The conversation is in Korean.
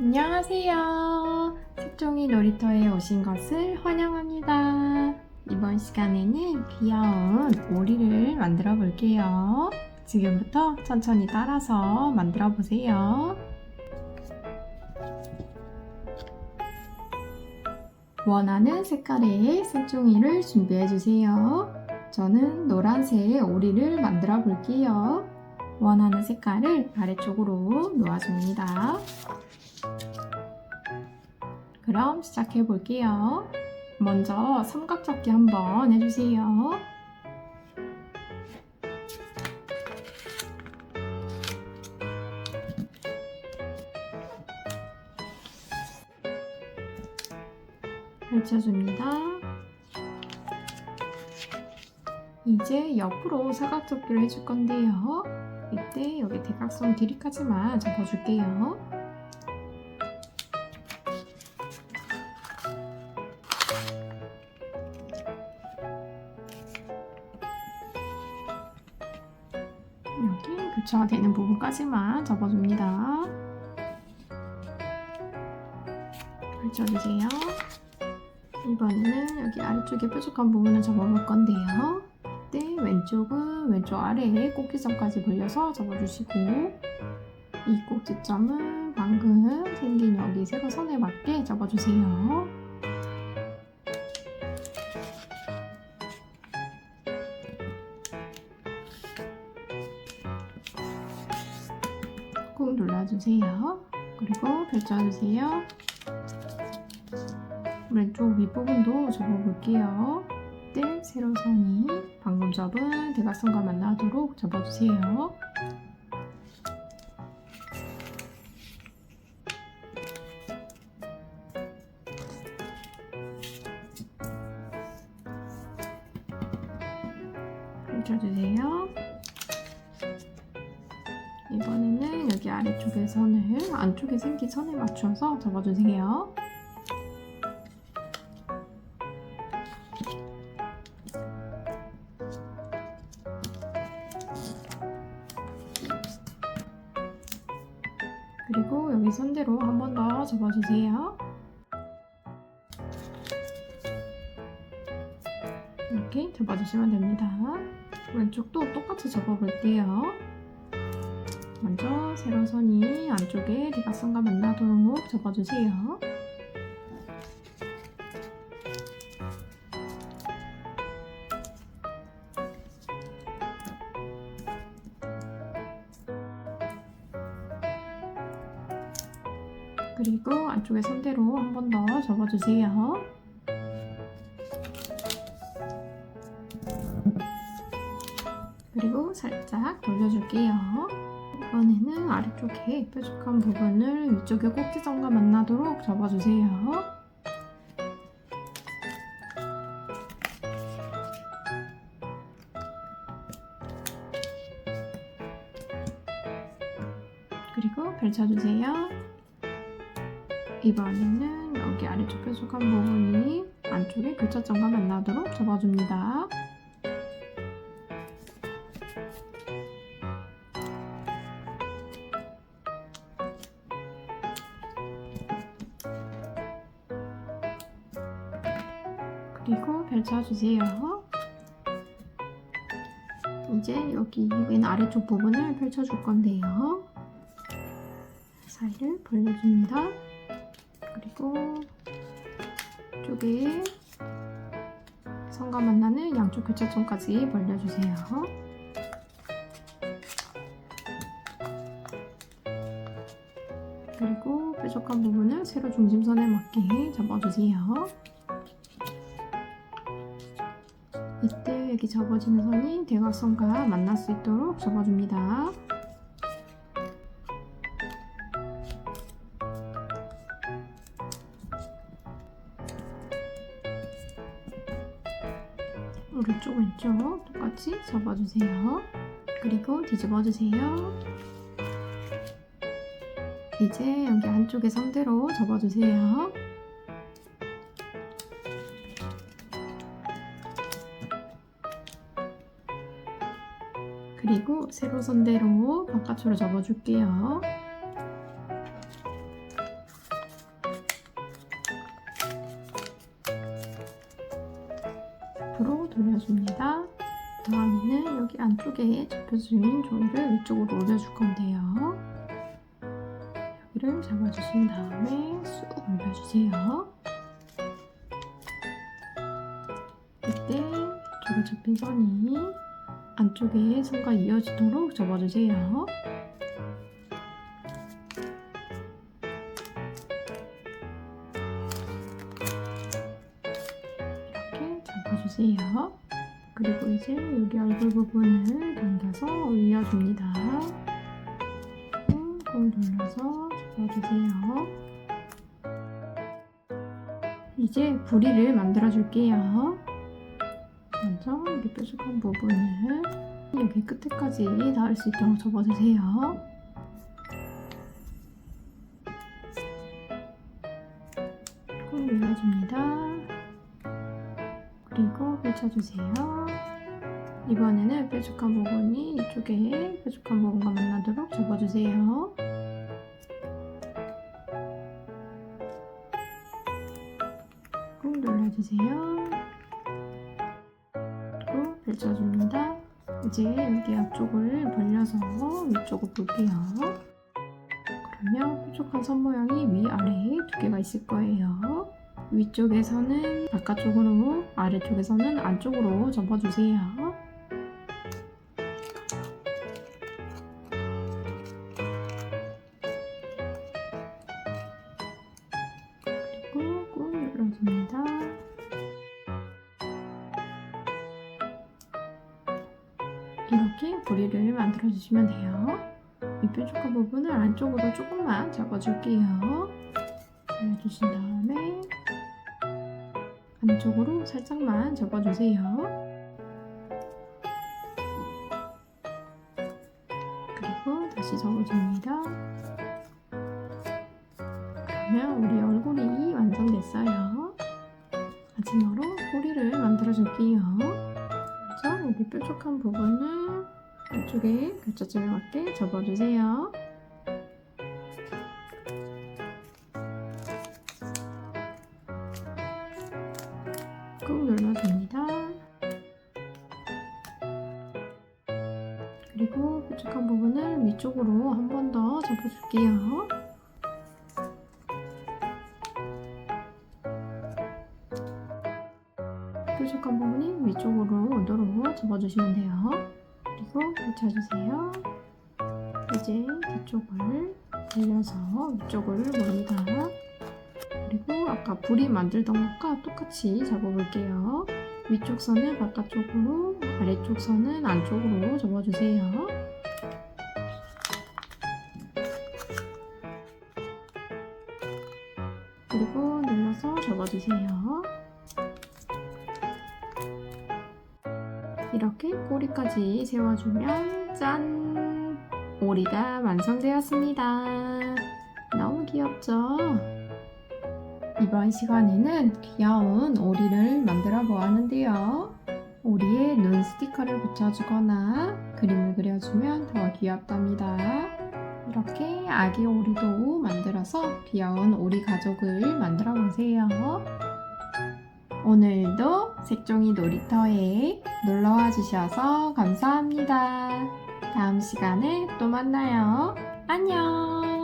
안녕하세요. 색종이 놀이터에 오신 것을 환영합니다. 이번 시간에는 귀여운 오리를 만들어 볼게요. 지금부터 천천히 따라서 만들어 보세요. 원하는 색깔의 색종이를 준비해 주세요. 저는 노란색 오리를 만들어 볼게요. 원하는 색깔을 아래쪽으로 놓아줍니다. 그럼 시작해 볼게요. 먼저 삼각접기 한번 해주세요. 펼쳐줍니다. 이제 옆으로 사각접기를 해줄 건데요. 이때 여기 대각선 길이까지만 접어줄게요. 여기 교차가 되는 부분까지만 접어줍니다. 펼쳐주세요. 이번에는 여기 아래쪽에 뾰족한 부분을 접어볼 건데요. 이때 왼쪽은 왼쪽 아래에 꼭지점까지 벌려서 접어주시고 이 꼭지점은 방금 생긴 여기 세로 선에 맞게 접어주세요. 주세요. 그리고 펼쳐주세요. 왼쪽 윗부분도 접어볼게요. 이때 세로선이 방금 접은 대각선과 만나도록 접어주세요. 펼쳐주세요. 이번에는 여기 아래쪽에 선을 안쪽에 생긴 선에 맞춰서 접어주세요. 그리고 여기 선대로 한 번 더 접어주세요. 이렇게 접어주시면 됩니다. 왼쪽도 똑같이 접어볼게요. 먼저 세로선이 안쪽에 대각선과 만나도록 접어주세요. 그리고 안쪽에 선대로 한 번 더 접어주세요. 그리고 살짝 돌려줄게요. 이번에는 아래쪽에 뾰족한 부분을 위쪽의 꼭지점과 만나도록 접어주세요. 그리고 펼쳐주세요. 이번에는 여기 아래쪽 뾰족한 부분이 안쪽에 교차점과 만나도록 접어줍니다. 펼쳐주세요. 이제 여기 왼 아래쪽 부분을 펼쳐줄 건데요. 사이를 벌려줍니다. 그리고 쪽에 선과 만나는 양쪽 교차점까지 벌려주세요. 그리고 뾰족한 부분을 세로 중심선에 맞게 접어주세요. 여기 접어지는 선이 대각선과 만날 수 있도록 접어줍니다. 오른쪽 왼쪽 똑같이 접어주세요. 그리고 뒤집어주세요. 이제 여기 안쪽에 선대로 접어주세요. 세로 선대로 바깥으로 접어줄게요. 앞으로 돌려줍니다. 다음에는 여기 안쪽에 접혀진 종이를 위쪽으로 올려줄 건데요. 여기를 잡아주신 다음에 쑥 올려주세요. 이때 이쪽에 접힌 선이 안쪽에 선과 이어지도록 접어주세요. 이렇게 잡아주세요. 그리고 이제 여기 얼굴 부분을 당겨서 올려줍니다. 꾹꾹 눌러서 잡아주세요. 이제 부리를 만들어 줄게요. 먼저 여기 뾰족한 부분을 여기 끝에까지 닿을 수 있도록 접어주세요. 꾹 눌러줍니다. 그리고 펼쳐주세요. 이번에는 뾰족한 부분이 이쪽에 뾰족한 부분과 만나도록 접어주세요. 꾹 눌러주세요. 꾹 펼쳐줍니다. 이제 여기 앞쪽을 벌려서 위쪽을 볼게요. 그러면 뾰족한 선 모양이 위아래에 두 개가 있을 거예요. 위쪽에서는 바깥쪽으로, 아래쪽에서는 안쪽으로 접어주세요. 그리고 꾹 눌러줍니다. 이렇게 부리를 만들어 주시면 돼요. 이 뾰족한 부분을 안쪽으로 조금만 잡아줄게요. 올려주신 다음에 안쪽으로 살짝만 접어주세요. 그리고 다시 접어줍니다. 그러면 우리 얼굴이 완성됐어요. 뾰족한 부분을 안쪽에 결자점에 맞게 접어주세요. 꾹 눌러줍니다. 그리고 뾰족한 부분을 위쪽으로 한 번 더 접어줄게요. 오도록 접어주시면 돼요. 그리고 펼쳐주세요. 이제 뒤쪽을 벌려서 위쪽을 모입니다. 그리고 아까 불이 만들던 것과 똑같이 잡아볼게요. 위쪽 선은 바깥쪽으로, 아래쪽 선은 안쪽으로 접어주세요. 그리고 눌러서 접어주세요. 이렇게 꼬리까지 세워주면 짠! 오리가 완성되었습니다. 너무 귀엽죠? 이번 시간에는 귀여운 오리를 만들어 보았는데요. 오리에 눈 스티커를 붙여주거나 그림을 그려주면 더 귀엽답니다. 이렇게 아기 오리도 만들어서 귀여운 오리 가족을 만들어 보세요. 오늘도 색종이 놀이터에 놀러와 주셔서 감사합니다. 다음 시간에 또 만나요. 안녕!